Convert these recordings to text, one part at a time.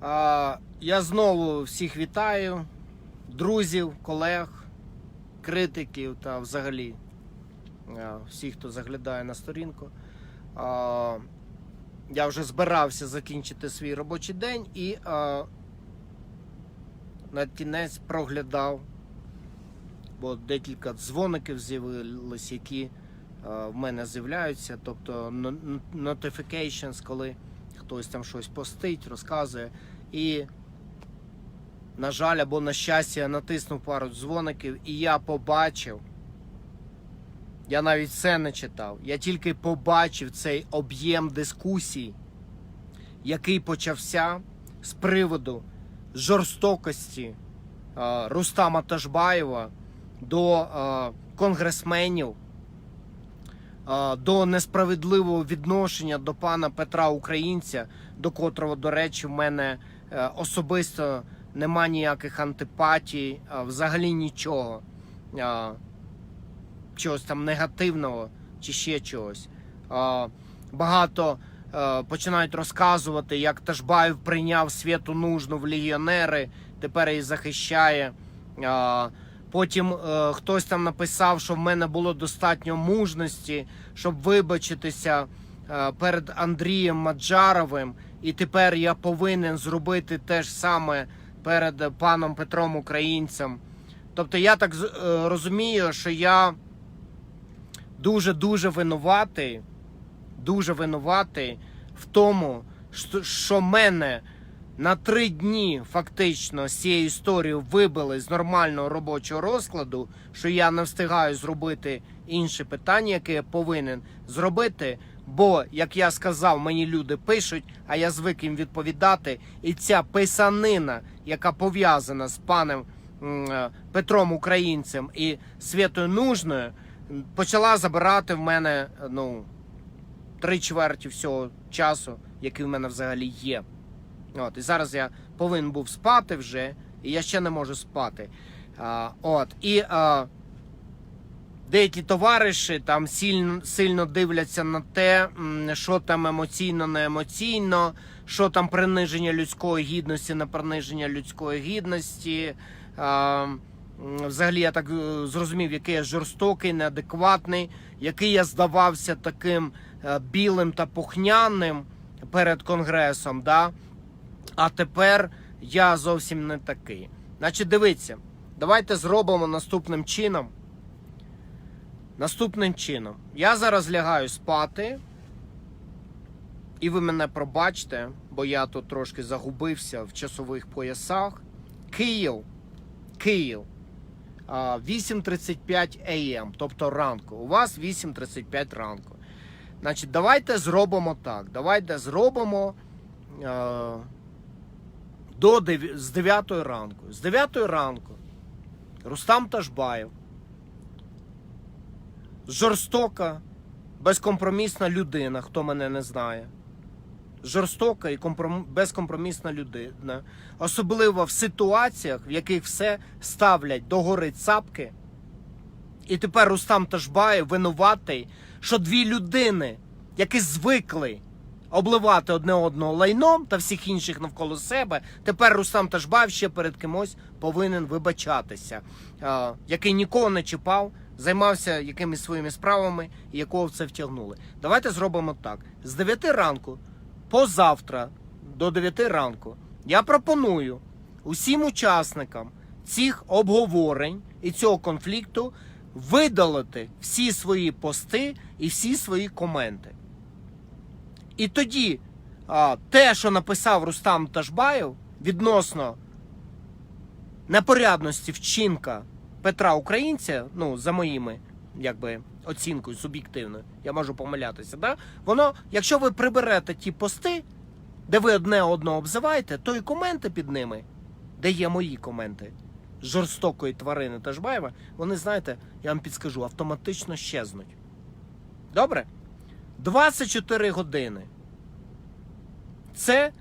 Я знову всіх вітаю, друзів, колег, критиків та взагалі всіх, хто заглядає на сторінку. Я вже збирався закінчити свій робочий день і на кінець проглядав, бо декілька дзвоників з'явились, які в мене з'являються, тобто notifications, коли хтось там щось постить, розказує. І, на жаль, або на щастя, я натиснув пару дзвоників, і я побачив. Я навіть все не читав. Я тільки побачив цей об'єм дискусій, який почався з приводу жорстокості е, Рустама Ташбаєва до е, конгресменів, е, до несправедливого відношення до пана Петра Українця, до котрого, до речі, в мене особисто нема ніяких антипатій, е, взагалі нічого. Е, чогось там негативного чи ще чогось. Багато е, починають розказувати, як Ташбаєв прийняв святу нужну в легіонери, тепер її захищає. Потім е, хтось там написав, що в мене було достатньо мужності, щоб вибачитися е, перед Андрієм Маджаровим, і тепер я повинен зробити те ж саме перед паном Петром Українцем. Тобто я так е, розумію, що я дуже-дуже винуватий, дуже винуватий в тому, що, мене на три дні фактично з цієї історії вибили з нормального робочого розкладу, що я не встигаю зробити інше питання, яке я повинен зробити. Бо, як я сказав, мені люди пишуть, а я звик їм відповідати. І ця писанина, яка пов'язана з паном е, Петром Українцем і Святою Нужною, почала забирати в мене ну, три чверті всього часу, який в мене взагалі є. От, і зараз я повинен був спати вже, і я ще не можу спати. А, от, і а, деякі товариші там сильно, сильно дивляться на те, що там емоційно, не емоційно, що там приниження людської гідності, не приниження людської гідності. Взагалі, я так е, зрозумів, який я жорстокий, неадекватний, який я здавався таким е, білим та пухняним перед конгресом. Да? А тепер я зовсім не такий. Значить, дивіться, давайте зробимо наступним чином. Наступним чином. Я зараз лягаю спати. І ви мене пробачте, бо я тут трошки загубився в часових поясах. Київ. Київ. 8.35 АМ, тобто ранку. У вас 8.35 ранку. Значить, давайте зробимо так. Давайте зробимо е, до з 9 ранку. З 9 ранку Рустам Ташбаєв. Жорстока, безкомпромісна людина, хто мене не знає. Жорстока і компром... безкомпромісна людина. Особливо в ситуаціях, в яких все ставлять догори цапки. І тепер Рустам Ташбаєв винуватий, що дві людини, які звикли обливати одне одного лайном та всіх інших навколо себе, тепер Рустам Ташбаєв ще перед кимось повинен вибачатися, який нікого не чіпав, займався якимись своїми справами і якого в це втягнули. Давайте зробимо так: з 9 ранку позавтра до 9 ранку я пропоную усім учасникам цих обговорень і цього конфлікту видалити всі свої пости і всі свої коменти. І тоді а, те, що написав Рустам Ташбаєв відносно непорядності вчинка Петра Українця, ну, за моїми якби, оцінкою суб'єктивною, я можу помилятися, да? воно, якщо ви приберете ті пости, де ви одне одного обзиваєте, то і коменти під ними, де є мої коменти жорстокої тварини Ташбаєва, вони, знаєте, я вам підскажу, автоматично щезнуть. Добре? 24 години. Це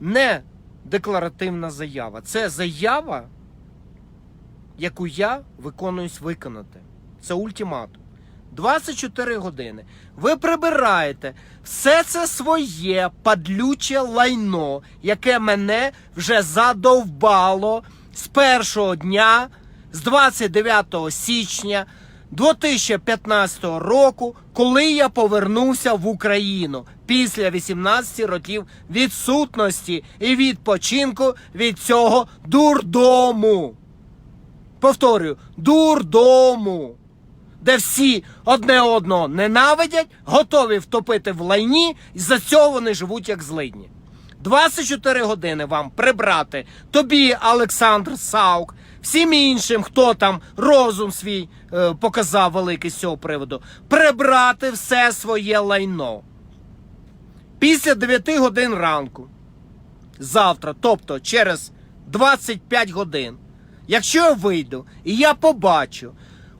не декларативна заява. Це заява, яку я виконуюсь виконати. Це ультиматум. 24 години. Ви прибираєте все це своє падлюче лайно, яке мене вже задовбало з першого дня, з 29 січня 2015 року, коли я повернувся в Україну після 18 років відсутності і відпочинку від цього дурдому. Повторюю, дурдому, де всі одне одного ненавидять, готові втопити в лайні, і за цього вони живуть як злидні. 24 години вам прибрати тобі, Олександр Саук, всім іншим, хто там розум свій е, показав великий з цього приводу, прибрати все своє лайно. Після 9 годин ранку, завтра, тобто через 25 годин, якщо я вийду і я побачу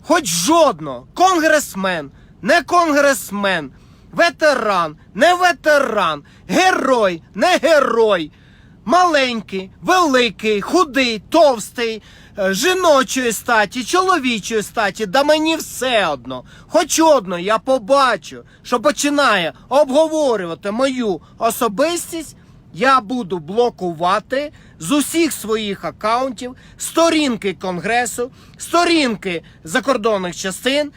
хоч жодного конгресмен, не конгресмен, ветеран, не ветеран, герой, не герой, маленький, великий, худий, товстий, е, жіночої статі, чоловічої статі, да мені все одно. Хоч одно я побачу, що починає обговорювати мою особистість. Я буду блокувати з усіх своїх акаунтів сторінки Конгресу, сторінки закордонних частин.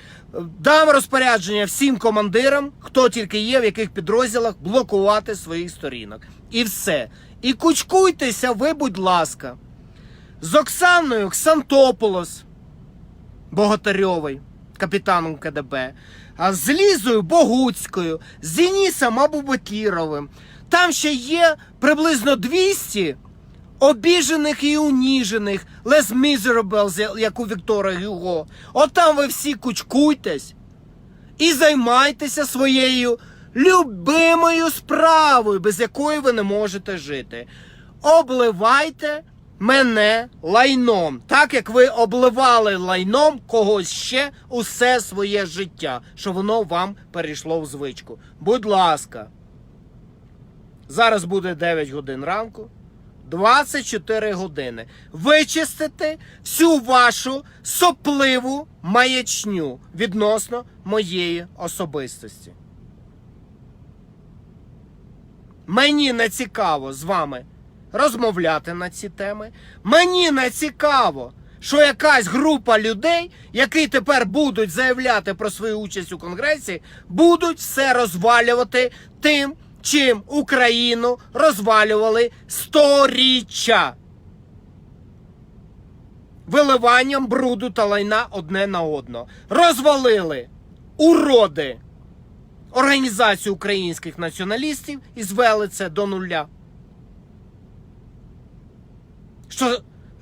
Дам розпорядження всім командирам, хто тільки є, в яких підрозділах, блокувати своїх сторінок. І все. І кучкуйтеся ви, будь ласка, з Оксаною Ксантополос, Богатарьовою, капітаном КДБ, а з Лізою Богуцькою, з Денисом Абубакіровим. Там ще є приблизно 200 обіжених і уніжених, less miserables, як у Віктора Гюго. От ви всі кучкуйтесь і займайтеся своєю любимою справою, без якої ви не можете жити. Обливайте мене лайном, так як ви обливали лайном когось ще усе своє життя, що воно вам перейшло в звичку. Будь ласка. Зараз буде 9 годин ранку. 24 години. Вичистити всю вашу сопливу маячню відносно моєї особистості. Мені не цікаво з вами розмовляти на ці теми. Мені не цікаво, що якась група людей, які тепер будуть заявляти про свою участь у Конгресі, будуть все розвалювати тим, чим Україну розвалювали сторіччя. Виливанням бруду та лайна одне на одного. Розвалили уроди організацію українських націоналістів і звели це до нуля. Що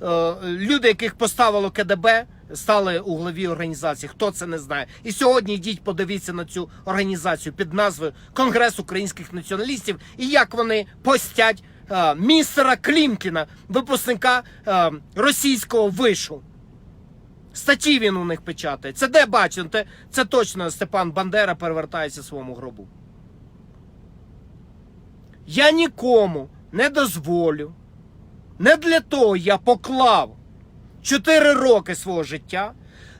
е, люди, яких поставило КДБ, стали у главі організації. Хто це не знає? І сьогодні йдіть, подивіться на цю організацію під назвою Конгрес українських націоналістів і як вони постять е, містера Клімкіна, випускника е, російського вишу. Статті він у них печатає. Це де бачимо? Це, це точно Степан Бандера перевертається своєму гробу. Я нікому не дозволю. Не для того я поклав 4 роки свого життя.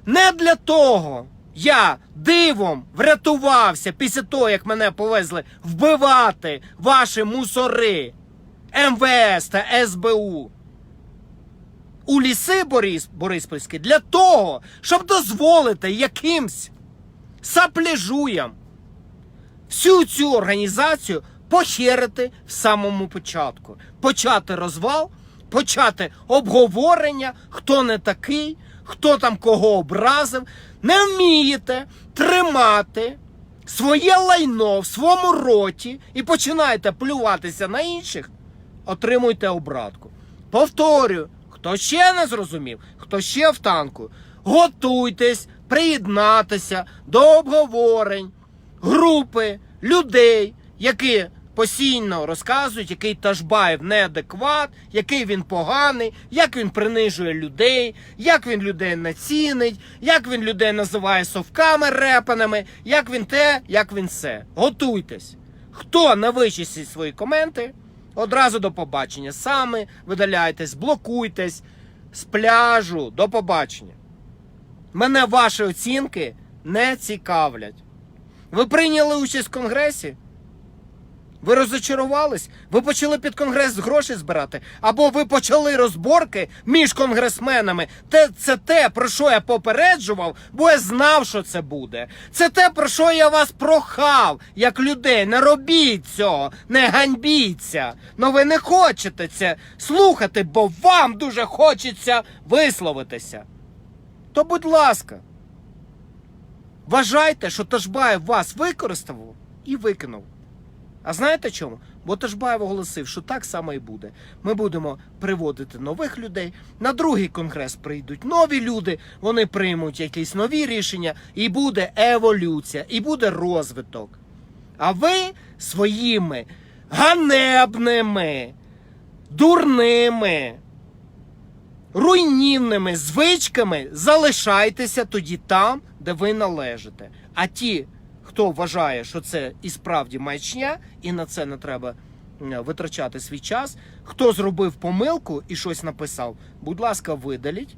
Не для того я дивом врятувався після того, як мене повезли вбивати ваші мусори МВС та СБУ у ліси Борис, Бориспільські для того, щоб дозволити якимсь сапляжуям всю цю організацію похерити в самому початку, почати розвал, почати обговорення, хто не такий, хто там кого образив. Не вмієте тримати своє лайно в своєму роті і починаєте плюватися на інших, отримуйте обратку. Повторюю, хто ще не зрозумів, хто ще в танку, готуйтесь приєднатися до обговорень групи людей, які постійно розказують, який Ташбаєв неадекват, який він поганий, як він принижує людей, як він людей націнить, як він людей називає совками репаними, як він те, як він все. Готуйтесь. Хто не вичистить свої коменти, одразу до побачення. Саме видаляйтесь, блокуйтесь з пляжу. До побачення. Мене ваші оцінки не цікавлять. Ви прийняли участь в конгресі? Ви розочарувались? Ви почали під конгрес гроші збирати? Або ви почали розборки між конгресменами? Те, це те, про що я попереджував, бо я знав, що це буде. Це те, про що я вас прохав, як людей. Не робіть цього, не ганьбіться. Но ви не хочете це слухати, бо вам дуже хочеться висловитися. То, будь ласка, вважайте, що Ташбаєв вас використав і викинув. А знаєте чому? Бо Ташбаєв оголосив, що так само і буде. Ми будемо приводити нових людей. На другий конгрес прийдуть нові люди, вони приймуть якісь нові рішення, і буде еволюція, і буде розвиток. А ви своїми ганебними, дурними, руйнівними звичками залишайтеся тоді там, де ви належите. А ті, хто вважає, що це і справді маячня, і на це не треба витрачати свій час, хто зробив помилку і щось написав, будь ласка, видаліть.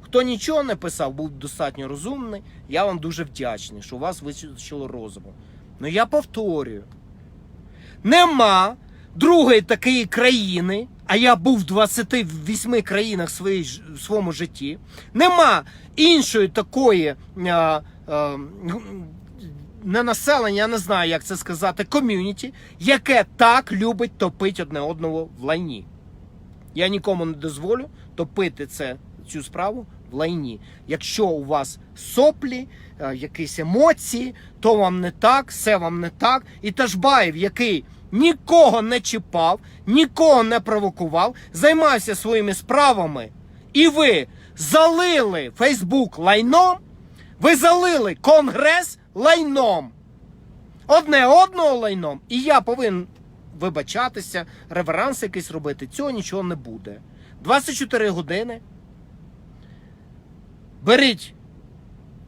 Хто нічого не писав, був достатньо розумний, я вам дуже вдячний, що у вас вистачило розуму. Ну я повторюю: нема другої такої країни, а я був в 28 країнах в, своєму житті. Нема іншої такої а, а, не населення, я не знаю, як це сказати, ком'юніті, яке так любить топити одне одного в лайні. Я нікому не дозволю топити це, цю справу в лайні. Якщо у вас соплі, е, якісь емоції, то вам не так, все вам не так. І Ташбаєв, який нікого не чіпав, нікого не провокував, займався своїми справами, і ви залили Фейсбук лайном, ви залили Конгрес лайном. Одне одного лайном, і я повинен вибачатися, реверанс якийсь робити. Цього нічого не буде. 24 години. Беріть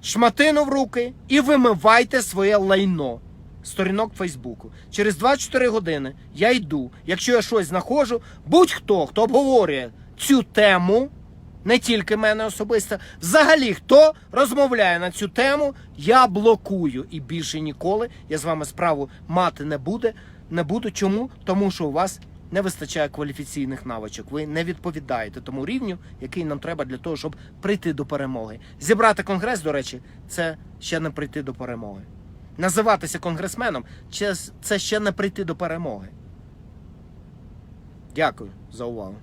шматину в руки і вимивайте своє лайно. Сторінок Фейсбуку. Через 24 години я йду. Якщо я щось знаходжу, будь-хто, хто обговорює цю тему, не тільки мене особисто, взагалі хто розмовляє на цю тему, я блокую. І більше ніколи я з вами справу мати не буде. Не буду. Чому? Тому що у вас не вистачає кваліфіційних навичок. Ви не відповідаєте тому рівню, який нам треба для того, щоб прийти до перемоги. Зібрати конгрес, до речі, це ще не прийти до перемоги. Називатися конгресменом це- ще не прийти до перемоги. Дякую за увагу.